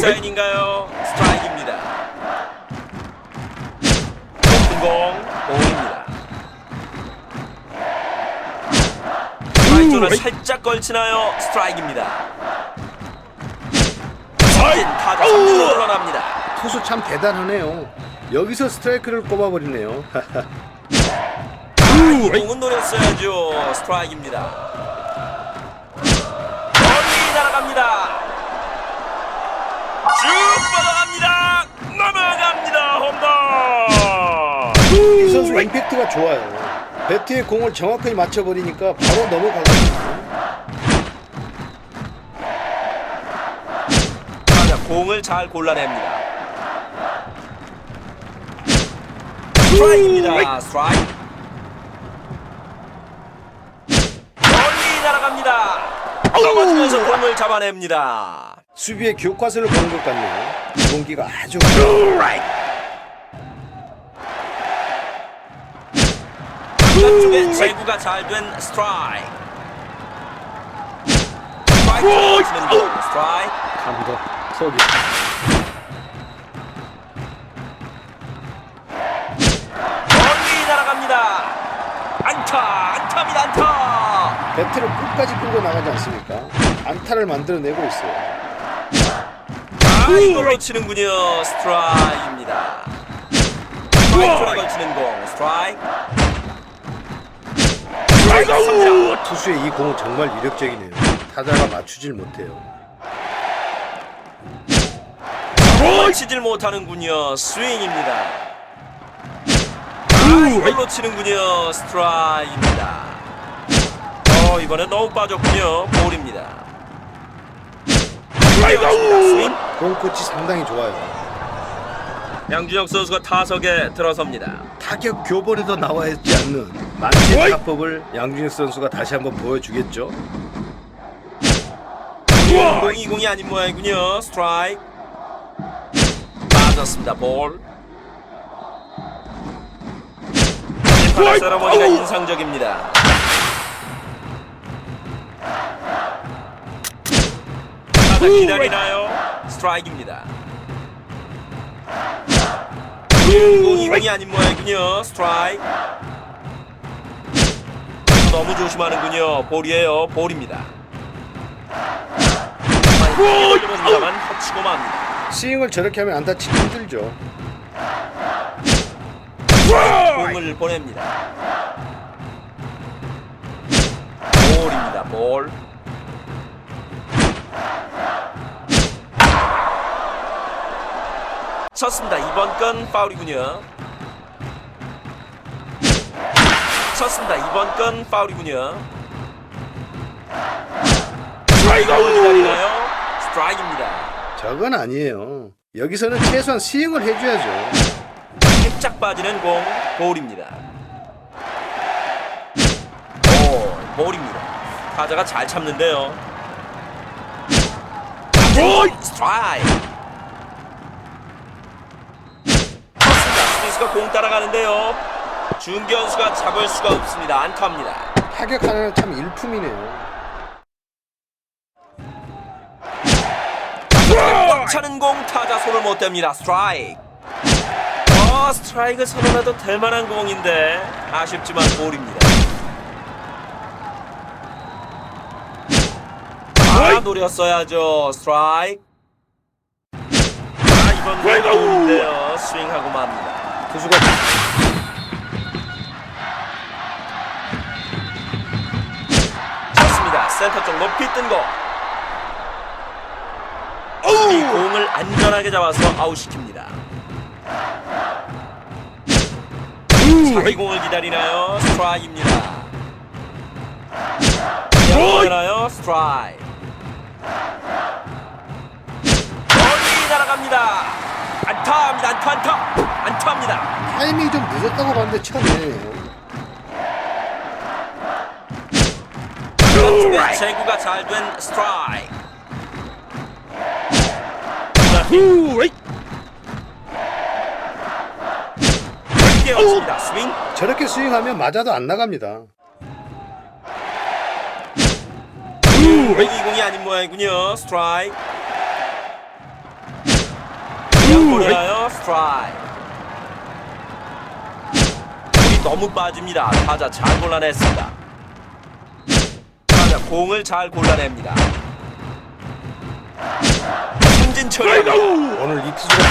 사인인가요? 스트라이크입니다. 높은 공, 공입니다. 스트라이크를 살짝 걸치나요? 스트라이크입니다. 진 타자 3루로 물러납니다. 투수 참 대단하네요. 여기서 스트라이크를 꼽아버리네요. 이 공은 노렸어야죠. 스트라이크입니다. 멀리 날아갑니다. 쭉 뻗어갑니다. 넘어갑니다. 홈런. 이 선수 임팩트가 좋아요. 배트에 공을 정확하게 맞춰버리니까 바로 넘어가거든요. 타자 공을 잘 골라냅니다. 스트라이크입니다. 스트라이크. 멀리 날아갑니다. 넘어지면서 공을 잡아냅니다. 수비의 교과서를 보는 것 같네요. 공기가 아주 바깥쪽에 제구가 잘 된 스트라이크. 스트라이크. 감도 속이 멀리 날아갑니다. 안타, 안타입니다, 안타. 배트를 끝까지 끌고 나가지 않습니까? 안타를 만들어내고 있어요. 아, 이걸로 치는군요. 스트라이크입니다. 스트라이크에 걸치는 공. 스트라이크. 스트라이크 삽니다. 투수의 이 공은 정말 위력적이네요. 타자가 맞추질 못해요. 공을 치질 못하는군요. 스윙입니다. 아, 이걸로 치는군요. 스트라이크입니다. 어, 이번에 너무 빠졌군요. 볼입니다. 스윙. 스윙. 공 끝이 상당히 좋아요. 양준혁 선수가 타석에 들어섭니다. 타격 교본에도 나와 있지 않는 만세 타법을 양준혁 선수가 다시 한번 보여주겠죠. 공이 공이 아닌 모양이군요. 스트라이크. 맞았습니다. 볼. 심판의 세러머니가 인상적입니다. 타자 기다리나요? 스트라이크입니다. 공이 아닌 모양이군요. 스트라이크. 너무 조심하는군요. 볼이에요. 볼입니다. 맙니다. 스윙을 저렇게 하면 안타 치기 힘들죠. 공을 보냅니다. 볼입니다. 볼. 쳤습니다. 이번 건 파울이군요. 쳤습니다. 이번 건 파울이군요. 스트라이크를 기다리나요? 스트라이크입니다. 저건 아니에요. 여기서는 최소한 스윙을 해줘야죠. 살짝 빠지는 공 볼입니다. 볼 볼입니다. 타자가 잘 참는데요. 볼 스트라이크. 스미스가 공 따라가는데요. 중견수가 잡을 수가 없습니다. 안타입니다. 타격하는 참 일품이네요. 꽉 차는 공 타자 손을 못 댑니다. 스트라이크. 어, 스트라이크 선언해도 될 만한 공인데 아쉽지만 볼입니다. 아, 노렸어야죠. 스트라이크. 아, 이번 공 볼인데요. 스윙하고 맙니다. 투수가 쳤습니다. 센터 쪽 높이 뜬 거. 이 공을 안전하게 잡아서 아웃시킵니다. 자기 공을 기다리나요? 스트라이크입니다. 열어나요? 스트라이크. 안타입니다. 안타입니다. 안타 안타 안타입니다. 타이밍이 좀 늦었다고 봤는데 쳐내네요. 쪽에 제구가 잘 된 스트라이크. 뛰었습니다. 스윙. 저렇게 스윙하면 맞아도 안 나갑니다. 공이 공이 아닌 모양이군요. 스트라이크. 보내요. 스트라이크. 공이 너무 빠집니다. 타자 잘 골라냈습니다. 타자 공을 잘 골라냅니다. 삼진철. 오늘 이 투수가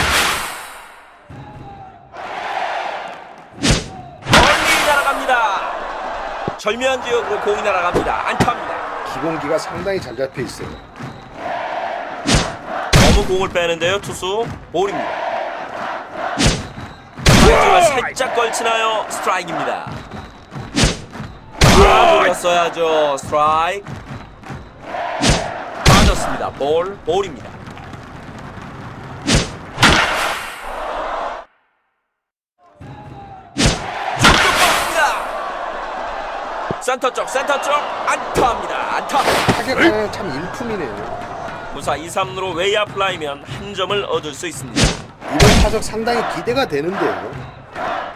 멀리 날아갑니다. 절묘한 지역으로 공이 날아갑니다. 안타입니다. 기공기가 상당히 잘 잡혀 있어요. 너무 공을 빼는데요. 투수 볼입니다. 발등을 살짝 걸치나요? 스트라이크입니다. 아, 노렸어야죠. 스트라이크. 빠졌습니다. 볼, 볼입니다. 센터 쪽, 센터 쪽 안타입니다. 안타. 타격하는 참 일품이네요. 무사 2, 3루로 외야 플라이면 한 점을 얻을 수 있습니다. 이번 타석 상당히 기대가 되는데요. 아,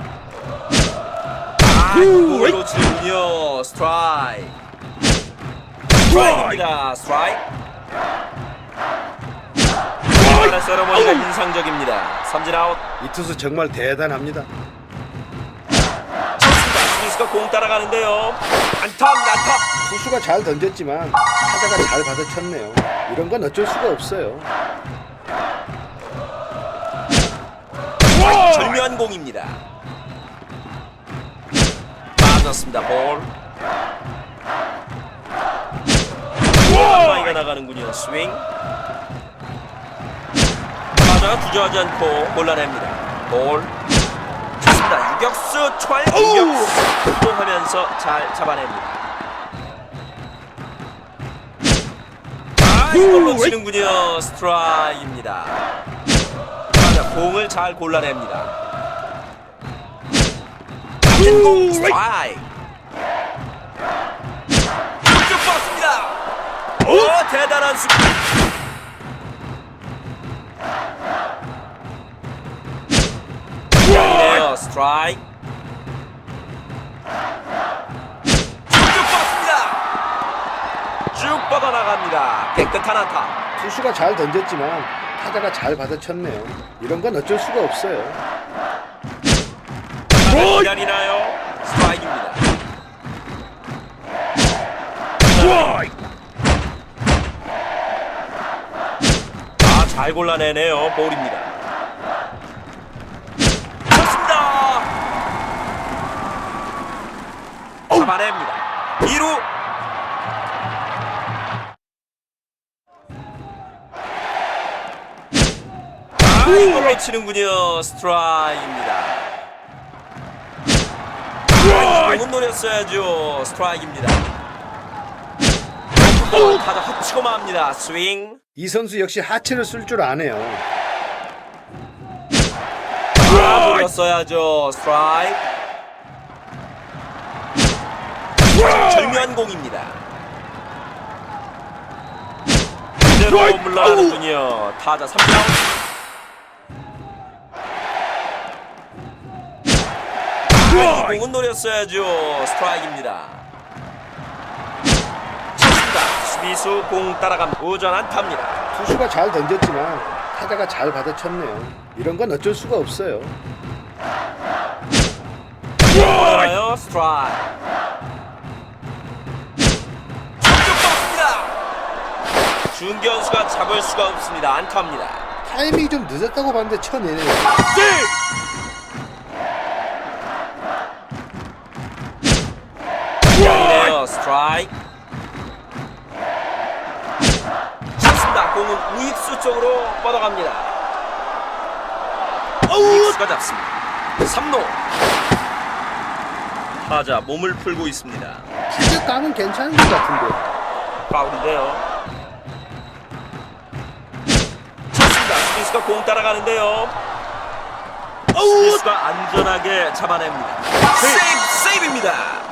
공을 놓치는군요. 스트라이크. 스트라이크입니다. 스트라이크. 이번의 세러머니가 인상적입니다. 삼진 아웃. 이 투수 정말 대단합니다. 쳤습니다. 공 따라가는데요. 안타입니다. 안타. 투수가 잘 던졌지만 타자가 잘 받아쳤네요. 이런 건 어쩔 수가 없어요. 절묘한 공입니다. 맞았습니다. 볼. 한마이가 나가는군요. 스윙. 타자가 주저하지 않고 골라냅니다. 볼. 좋습니다. 유격수 초알 유격수 이동하면서 잘 잡아냅니다. 아, 이걸 놓치는군요. 스트라이크입니다. 타자 공을 잘 골라냅니다. 공 스트라이크. 쭉 뻗습니다. 오 대단한 수. 네요 스트라이크. 쭉 뻗습니다. 쭉 뻗어 나갑니다. 깨끗한 안타. 투수가 잘 던졌지만 타자가 잘 받아쳤네요. 이런 건 어쩔 수가 없어요. 기다리나요? 스트라이크입니다. 아, 잘 골라내네요. 볼입니다. 좋습니다. 잡아냅니다. 아, 이걸 놓치는군요. 스트라이크입니다. 공은 노렸어야죠. 스트라이크입니다. 볼 타자 허치고 맙니다. 스윙. 이 선수 역시 하체를 쓸 줄 아네요. 아, 노렸어야죠. 스트라이크. 절묘한 공입니다. 그대로 물러가는군요. 타자 3점. 아, 이 공은 노렸어야죠. 스트라이크입니다. 쳤습니다. 수비수 공 따라갑니다. 우전 안타입니다. 투수가 잘 던졌지만 타자가 잘 받아쳤네요. 이런 건 어쩔 수가 없어요. 보나요? 스트라이크. 쭉쭉 뻗습니다. 중견수가 잡을 수가 없습니다. 안타입니다. 타이밍이 좀 늦었다고 봤는데 쳐내네요. 네 스트라이크. 잡습니다. 공은 우익수 쪽으로 뻗어갑니다. 우익수가 잡습니다. 3루. 타자 몸을 풀고 있습니다. 타격감은 괜찮은 것 같은데. 파울인데요. 쳤습니다. 스미스가 공 따라가는데요. 스미스가 안전하게 잡아냅니다. 세이브, 세이브입니다.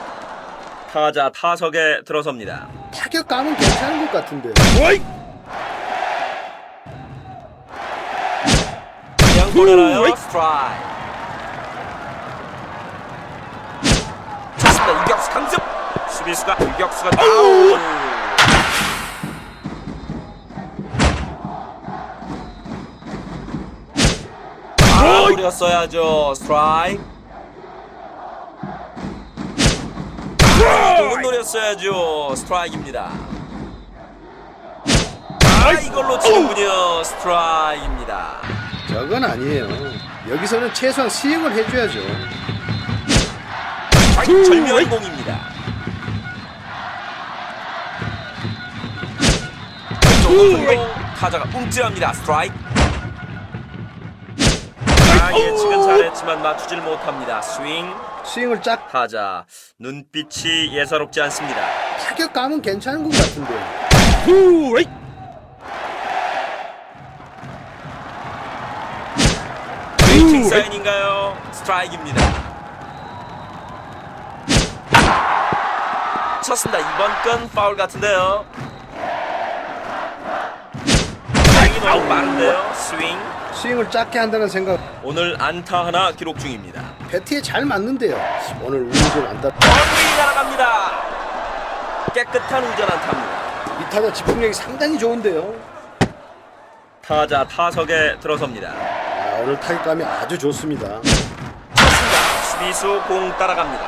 타자 타석에 들어섭니다. 타격감은 괜찮은 것 같은데. 그냥 보내나요? 스트라이크. 쳤습니다. 유격수 강습. 수비수가 유격수가 다운. 아, 노렸어야죠. 스트라이 노렸어야죠. 스트라이크입니다. 아, 이걸로 치는군요. 스트라이크입니다. 저건 아니에요. 여기서는 최소한 스윙을 해줘야죠. 절묘한 공입니다. 왼쪽 높은 공 타자가 움찔합니다. 스트라이크. 아, 예측은 잘했지만 맞추질 못합니다. 스윙. 스윙을 짝 타자 눈빛이 예사롭지 않습니다. 타격감은 괜찮은 것 같은데. 웨이팅 사인인가요? 스트라이크입니다. 쳤습니다. 이번 건 파울 같은데요. 너무 빠른데요. 스윙. 스윙을 작게 한다는 생각. 오늘 안타 하나 기록 중입니다. 배트에 잘 맞는데요. 오늘 운이 좀안 닿. 멀리 날아갑니다. 깨끗한 우전 안타입니다. 이 타자 집중력이 상당히 좋은데요. 타자 타석에 들어섭니다. 아, 오늘 타격감이 아주 좋습니다. 쳤습니다. 수비수 공 따라갑니다.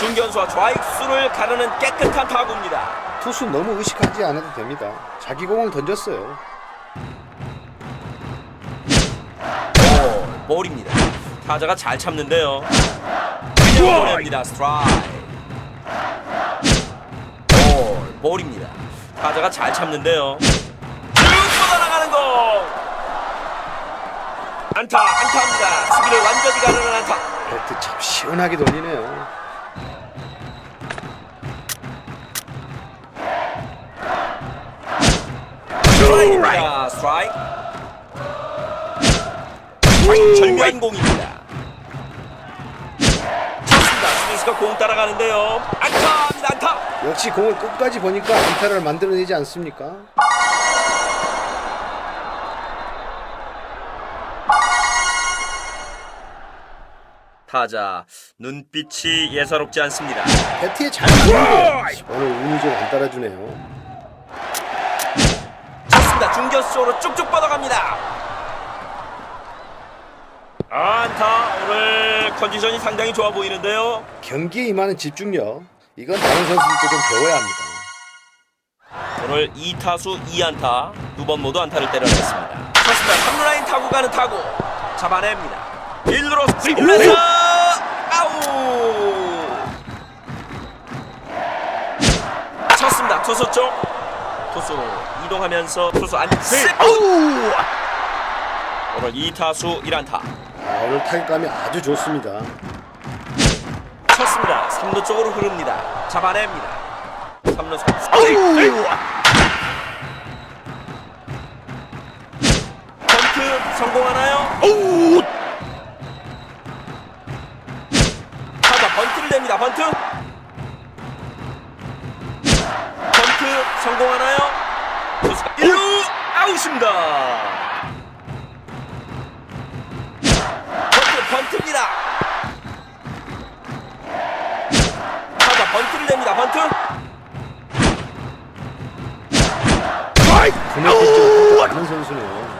중견수와 좌익수를 가르는 깨끗한 타구입니다. 투수 너무 의식하지 않아도 됩니다. 자기 공을 던졌어요. 볼, 볼입니다. 타자가 잘 참는데요. 그냥 보냅니다. 스트라이크. 볼, 볼입니다. 타자가 잘 참는데요. 쭉 뻗어나가는 공. 안타, 안타입니다. 수비를 완전히 가르는 안타. 배트 참 시원하게 돌리네요. 스트라이크입니다. 스트라이크. 절묘한 공입니다. 쳤습니다. 스미스가 공 따라가는데요. 안타입니다. 안타. 역시 공을 끝까지 보니까 안타를 만들어내지 않습니까? 타자 눈빛이 예사롭지 않습니다. 배트에 잘 맞는데 오늘 운이 좀 안 따라주네요. 쳤습니다. 중견수 쪽으로 쭉쭉 뻗어갑니다. 아, 안타. 오늘 컨디션이 상당히 좋아 보이는데요. 경기에 임하는 집중력 이건 다른 선수들도 좀 배워야 합니다. 오늘 2타수 2안타 두 번 모두 안타를 때려냈습니다. 쳤습니다. 3루라인 타고 가는 타구 잡아냅니다. 1루로 1루에서 아우 쳤습니다. 투수 쪽 투수 이동하면서 투수 안세 오늘 2타수 1안타 아, 오늘 타격감이 아주 좋습니다. 쳤습니다. 3루 쪽으로 흐릅니다. 잡아냅니다. 3루 스트레이트 번트 성공하나요? 타자 번트를 냅니다. 번트. 성공하나요? 투수가 1루 아웃입니다. 번트 번트입니다. 타자 번트를 냅니다. 번트. pitch가 많은 선수네요.